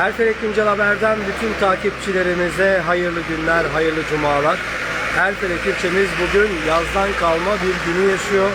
Erfelek Güncel Haber'den bütün takipçilerimize hayırlı günler, hayırlı cumalar. Erfelek ilçemiz bugün yazdan kalma bir günü yaşıyor.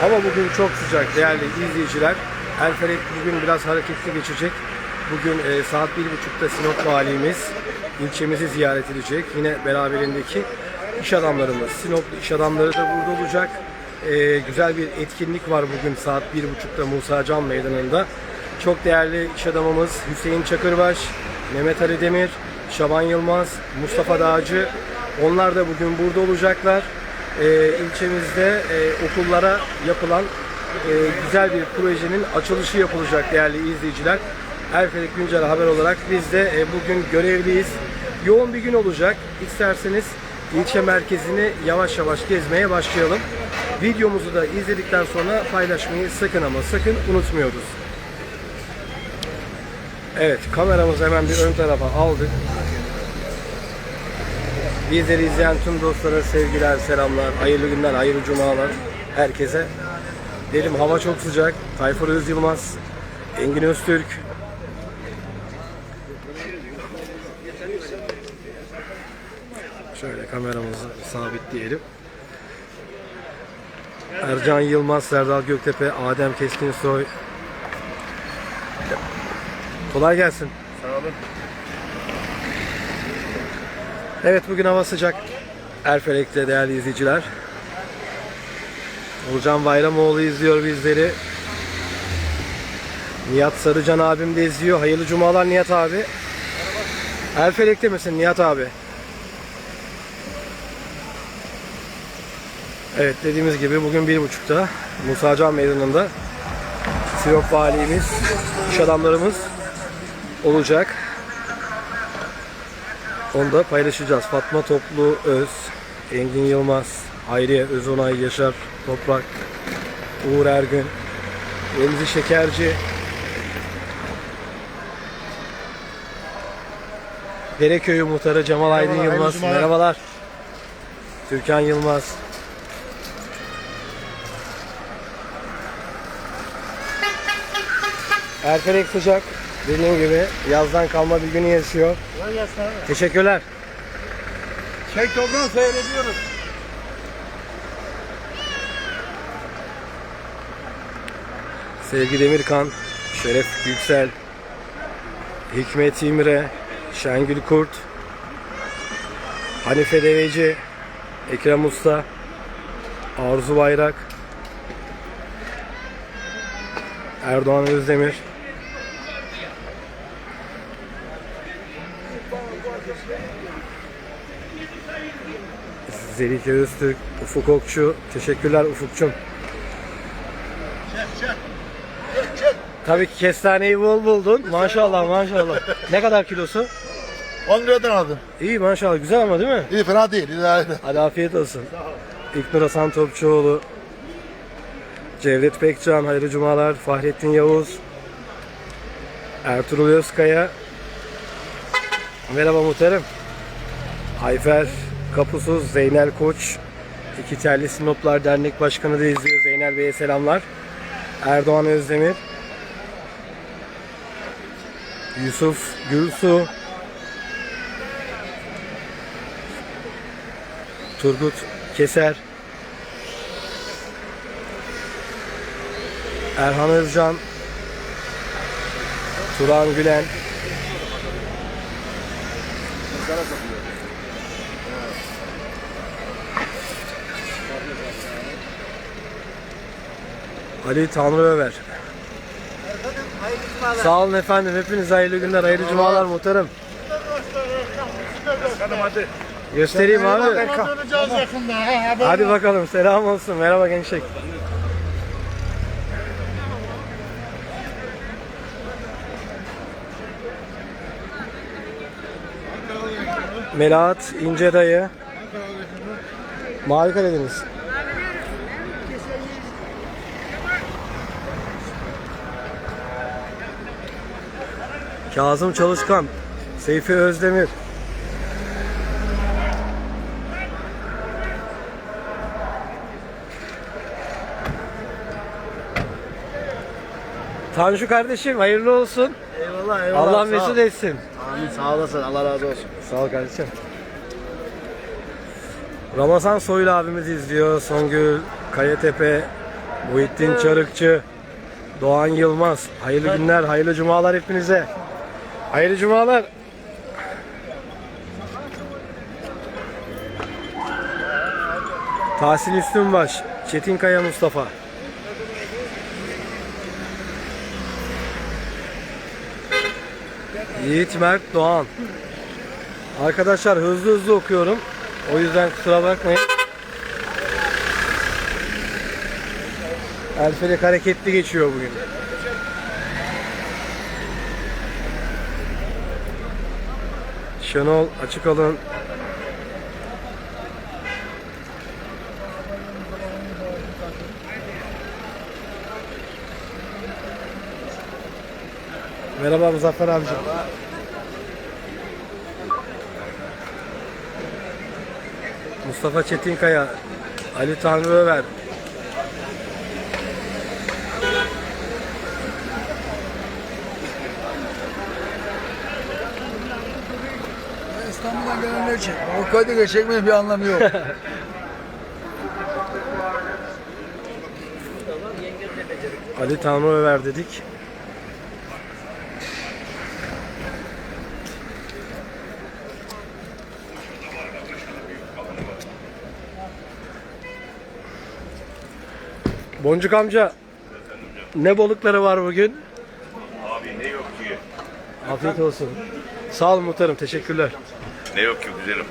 Hava bugün çok sıcak değerli izleyiciler. Erfelek bugün biraz hareketli geçecek. Bugün e, saat 1.30'da Sinop Valimiz ilçemizi ziyaret edecek. Yine beraberindeki iş adamlarımız, Sinoplu iş adamları da burada olacak. E, güzel bir etkinlik var bugün saat 1.30'da Musa Can Meydanı'nda. Çok değerli iş adamımız Hüseyin Çakırbaş, Mehmet Ali Demir, Şaban Yılmaz, Mustafa Dağcı. Onlar da bugün burada olacaklar. E, ilçemizde e, okullara yapılan e, güzel bir projenin açılışı yapılacak değerli izleyiciler. Erfelek Güncel Haber olarak biz de e, bugün görevliyiz. Yoğun bir gün olacak. İsterseniz ilçe merkezini yavaş yavaş gezmeye başlayalım. Videomuzu da izledikten sonra paylaşmayı sakın ama sakın unutmuyoruz. Evet kameramızı hemen bir ön tarafa aldık. Bizleri izleyen tüm dostlara sevgiler, selamlar, hayırlı günler, hayırlı cumalar herkese. Dedim hava çok sıcak. Tayfur Öz Yılmaz, Engin Öztürk. Şöyle kameramızı sabitleyelim. Ercan Yılmaz, Serdal Göktepe, Adem Keskinsoy. Kolay gelsin. Sağ olun. Evet bugün hava sıcak. Erfelek'te değerli izleyiciler. Olcan Bayramoğlu izliyor bizleri. Nihat Sarıcan abim de izliyor. Hayırlı cumalar Nihat abi. Erfelek'te misin Nihat abi? Evet dediğimiz gibi bugün bir buçukta Musa Can Meydanı'nda Sinop valimiz, iş adamlarımız olacak. Onu da paylaşacağız. Fatma Toplu Öz, Engin Yılmaz, Hayriye Özonay Yaşar Toprak, Uğur Ergün, Remzi Şekerci, Dereköy'ü muhtarı Cemal Aydın Merhabalar, Yılmaz. cumalar. Merhabalar. Türkan Yılmaz. Erfelek sıcak. Dediğim gibi yazdan kalma bir günü yaşıyor. Kolay gelsin abi. Teşekkürler. Çek toprağını seyrediyoruz. Sevgi Demirkan, Şeref Yüksel, Hikmet İmre, Şengül Kurt, Hanife Deveci, Ekrem Usta, Arzu Bayrak, Erdoğan Özdemir, Zelike Öztürk, Ufuk Okçu. Teşekkürler Ufukçum. Tabii ki kestaneyi bol buldun. Maşallah maşallah. Ne kadar kilosu? 10 liradan aldım. İyi maşallah. Güzel ama değil mi? İyi fena değil. İdare. Hadi afiyet olsun. İlknur Hasan Topçuoğlu. Cevdet Pekcan, hayırlı cumalar. Fahrettin Yavuz. Ertuğrul Özkaya. Merhaba muhterem. Ayfer Kapusuz, Zeynel Koç. İki Telli Sinoplar Dernek Başkanı da izliyor. Zeynel Bey'e selamlar. Erdoğan Özdemir. Yusuf Gülsu. Turgut Keser. Erhan Özcan. Turan Gülen. Ali Tanrıöver. Sağ olun efendim. Hepinize hayırlı günler, hayırlı cumalar muhtarım. Hadi. Göstereyim abi. Hadi bakalım. Selam olsun. Merhaba gençlik. Melahat İnce Dayı. Mavi Karadeniz. Kazım Çalışkan. Seyfi Özdemir. Tanju kardeşim hayırlı olsun. Eyvallah Eyvallah. Allah mesut etsin. Amin sağ olasın Allah razı olsun. Sağ ol kardeşim. Ramazan Soylu abimiz izliyor. Songül Kayatepe, Muhittin Çarıkçı, Doğan Yılmaz. Hayırlı günler, hayırlı cumalar hepinize. Hayırlı cumalar. Tahsin Üstünbaş, Çetinkaya Mustafa. Yiğit Mert Doğan. Arkadaşlar hızlı hızlı okuyorum. O yüzden kusura bakmayın. Elfelik hareketli geçiyor bugün. Şenol açık Merhaba Muzaffer abicim. Mustafa Çetinkaya, Ali Tanrıöver, İstanbul'dan gelenler için. O Kadıköy çekmenin bir anlamı yok. Ali Tanrıöver dedik. Boncuk amca ne balıkları var bugün? Abi ne yok ki? Afiyet olsun. Sağ olun muhtarım teşekkürler. Ne yok ki güzelim.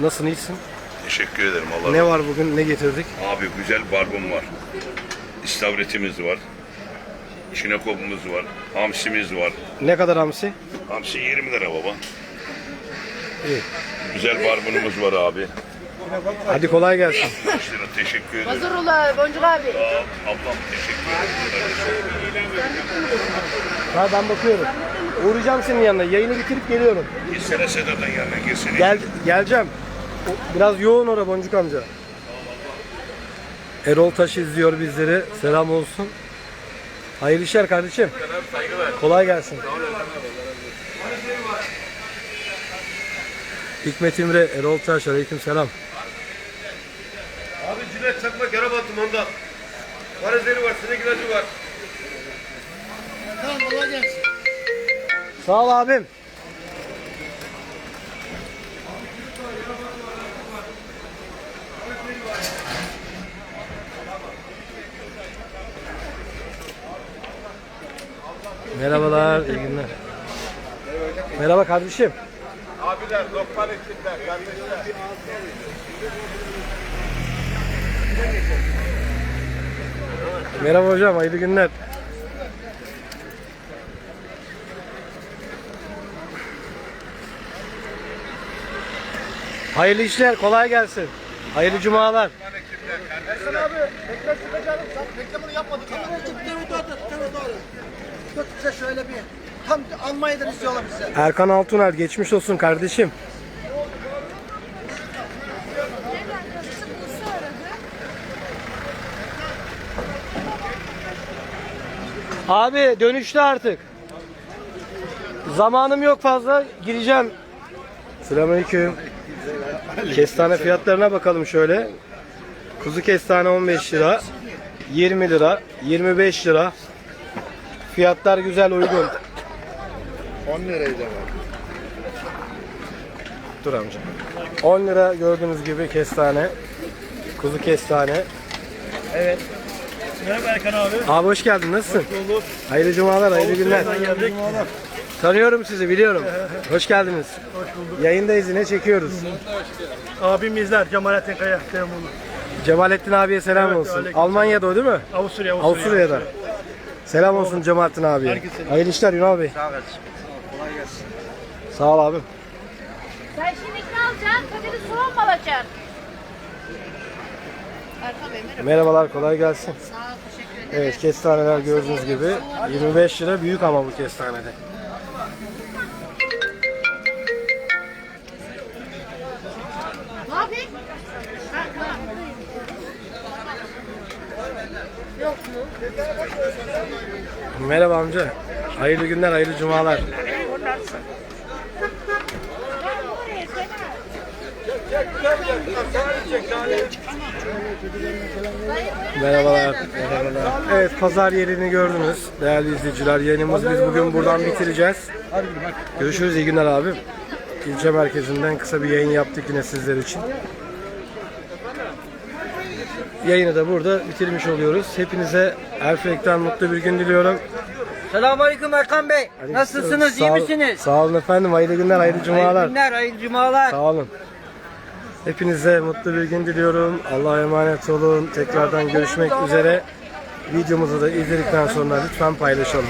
Nasılsın iyisin? Teşekkür ederim Allah. Ne var bugün ne getirdik? Abi güzel barbun var. İstavretimiz var. Çinekopumuz var. Hamsimiz var. Ne kadar hamsi? Hamsi 20 lira baba. İyi. Güzel barbunumuz var abi. Hadi kolay gelsin. 5 lira teşekkür ederim. Hazır ula Boncuk abi. Ol, Ablam teşekkür ederim. Ha ben bakıyorum. Uğrayacağım senin yanına. Yayını bitirip geliyorum. Gitsene Sedat'ın yanına gelsene. Gel geleceğim. O- Biraz yoğun ora Boncuk amca. Erol Taş izliyor bizleri. Selam olsun. Hayırlı işler kardeşim. Kolay gelsin. Hikmet İmre, Erol Taş, aleyküm selam. Cilet çakmak yara battım onda. Parazeri var, sinek ilacı var. Sağ ol abim. Merhabalar, iyi günler. Merhaba kardeşim. Abiler, lokman içinde, kardeşler. Merhaba hocam, hayırlı günler. Hayırlı işler, kolay gelsin. Hayırlı cumalar. Reklamını yapmadık ya. Doğru doğru doğru. Tut bize şöyle bir. Tam Almanya'dan istiyorlar bize. Erkan Altuner geçmiş olsun kardeşim. Abi dönüşte artık. Zamanım yok fazla. Gireceğim. Selamünaleyküm. Kestane fiyatlarına bakalım şöyle. Kuzu kestane 15 lira. 20 lira. 25 lira. Fiyatlar güzel uygun. 10 liraydı ama. Dur amca. 10 lira gördüğünüz gibi kestane. Kuzu kestane. Evet. Merhaba Erkan abi. Abi hoş geldin. Nasılsın? Hayırlı cumalar, hayırlı günler. geldik. Tanıyorum sizi, biliyorum. Hoş geldiniz. Hoş bulduk. Yayındayız yine çekiyoruz. Abim izler, Cemalettin Kaya, Teymurlu. Cemalettin abiye selam Evet, olsun. aleyküm Almanya'da o değil mi? Avusturya, Avusturya. Avusturya'da. Selam olsun Cemalettin abiye. Herkese. Hayırlı işler Yunal Bey. Sağ ol kardeşim. Kolay gelsin. Sağ ol abim. Sen şimdi ne alacaksın? Kadir'i soğan mı alacaksın? Erkan Bey merhaba. Merhabalar, kolay gelsin. Sağ. Evet, kestaneler gördüğünüz gibi 25 lira büyük ama bu kestanede. Merhaba amca. Hayırlı günler, hayırlı cumalar. Merhabalar. Evet pazar yerini gördünüz değerli izleyiciler. Yayınımızı biz bugün buradan bitireceğiz. Görüşürüz iyi günler abi. İlçe merkezinden kısa bir yayın yaptık yine sizler için. Yayını da burada bitirmiş oluyoruz. Hepinize Erfelek'ten mutlu bir gün diliyorum. Selamünaleyküm Erkan Bey. Nasılsınız? Sağ iyi misiniz? Sağ olun efendim. Hayırlı günler, hayırlı cumalar. Hayırlı günler, hayırlı cumalar. Sağ olun. Hepinize mutlu bir gün diliyorum. Allah'a emanet olun. Tekrardan görüşmek üzere. Videomuzu da izledikten sonra lütfen paylaşalım.